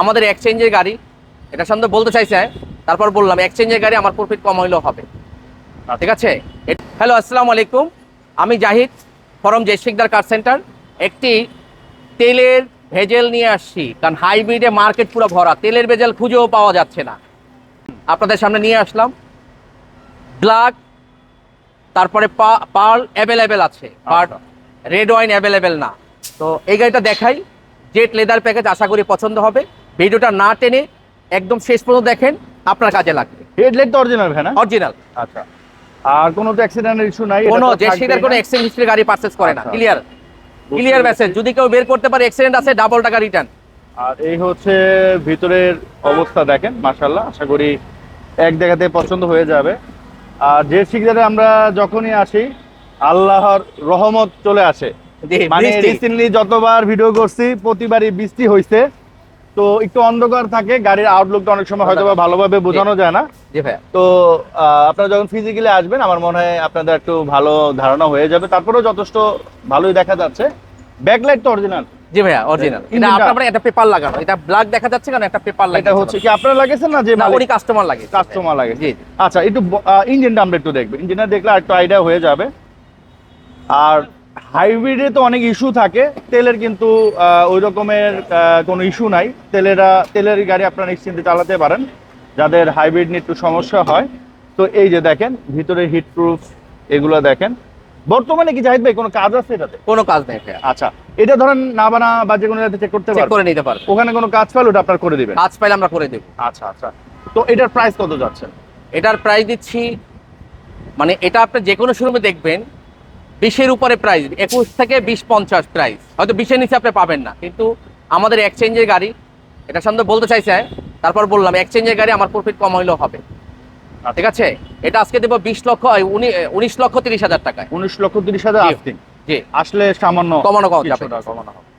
আমাদের এক্সচেঞ্জের গাড়ি এটা সামনে বলতে চাইছে তারপর বললাম এক্সচেঞ্জের গাড়ি আমার প্রফিট কম হইলেও হবে। ঠিক আছে? হ্যালো আসসালামু আলাইকুম। আমি Zahid from Joyshikdar car centre একটি তেলের ভেজেল নিয়ে আসছি কারণ হাইব্রিডে মার্কেট পুরো ভরা। তেলের ভেজেল খুঁজেও পাওয়া যাচ্ছে না। আপনাদের সামনে নিয়ে আসলাম। ব্ল্যাক তারপরে পার্ল অ্যাভেলেবেল আছে। বাট। রেড ওয়াইন অ্যাভেলেবেল না। তো এই গাড়িটা দেখাই। জেট লেদার প্যাকেজ আশা করি পছন্দ হবে। ভিডিওটা না টেনে একদম শেষ পর্যন্ত দেখেন আপনার কাজে লাগবে। হেডলাইট তো অরিজিনাল ভাই না? অরিজিনাল আচ্ছা। আর কোনো তো অ্যাক্সিডেন্টের ইস্যু নাই কোনো যে সেটার কোনো? এক্সচেঞ্জ হিস্ট্রি গাড়ি পারচেজ করে না। ক্লিয়ার ক্লিয়ার মেসেজ যদি কেউ বের করতে পারে অ্যাক্সিডেন্ট আছে ডাবল টাকা রিটার্ন আর এই হচ্ছে ভিতরের অবস্থা দেখেন মাশাল্লাহ আশা করি এক জায়গাতে পছন্দ হয়ে যাবে। আর যে শিখদারে আমরা যখনই আসি আল্লাহর রহমত চলে আসে। মানে রিসেন্টলি যতবার ভিডিও করছি প্রতিবারই বৃষ্টি হয়েছে তো একটু অন্ধকার থাকে গাড়ির আউটলুকটা অনেক সময় হয়তো ভালোভাবে বোঝানো যায় না। জি ভাইয়া। তো আপনারা যখন ফিজিক্যালি আসবেন আমার মনে হয় আপনাদের একটু ভালো ধারণা হয়ে যাবে। তারপরেও যথেষ্ট ভালোই দেখা যাচ্ছে। ব্যাকলাইট তো অরিজিনাল জি ভাইয়া অরিজিনাল এটা আপনার একটা পেপার লাগানো। এটা ব্ল্যাক দেখা যাচ্ছে কারণ একটা পেপার লাগে এটা হচ্ছে কি আপনারা লাগেছেন না যে উনি কাস্টমার লাগে কাস্টমার লাগে জি আচ্ছা একটু ইঞ্জিনটা আমরা একটু দেখব। ইঞ্জিনটা দেখলে একটু আইডিয়া হয়ে যাবে। আর হাইব্রিডে তো অনেক ইস্যু থাকে। তেলের কিন্তু ওই রকমের কোনো ইস্যু নাই। তেলেরা তেলের গাড়ি আপনারা নিশ্চিন্তে চালাতে পারেন। যাদের হাইব্রিড নিয়ে একটু সমস্যা হয়। তো এই যে দেখেন ভিতরে হিট প্রুফ এগুলো দেখেন। বর্তমানে কি জাহিদ ভাই কোনো কাজ আছে এটাতে? কোনো কাজ নেই আচ্ছা এটা ধরেন না বানা বা যে কোনো জায়গাতে চেক করতে পারবেন? করে নিতে পারবে ওখানে কোনো কাজ পাইলে ওটা আপনার করে দিবেন? কাজ পাইলে আমরা করে দেব। আচ্ছা আচ্ছা। তো এটার প্রাইস কত যাচ্ছে? এটার প্রাইস দিচ্ছি মানে এটা আপনি যে কোনো শোরুমে দেখবেন বিশের উপরে প্রাইস একুশ থেকে বিশ পঞ্চাশ প্রাইস হয়তো বিশের নিচে আপনি পাবেন না। কিন্তু আমাদের এক্সচেঞ্জের গাড়ি এটা সামনে বলতে চাইছে তারপর বললাম এক্সচেঞ্জের গাড়ি আমার প্রফিট কম হইলেও হবে। ঠিক আছে? এটা আজকে দেবো বিশ লক্ষ উনি- উনিশ লক্ষ তিরিশ হাজার টাকায়। উনিশ লক্ষ তিরিশ হাজার জি। আসলে সামান্য কমানো কমানো কমানো হবে।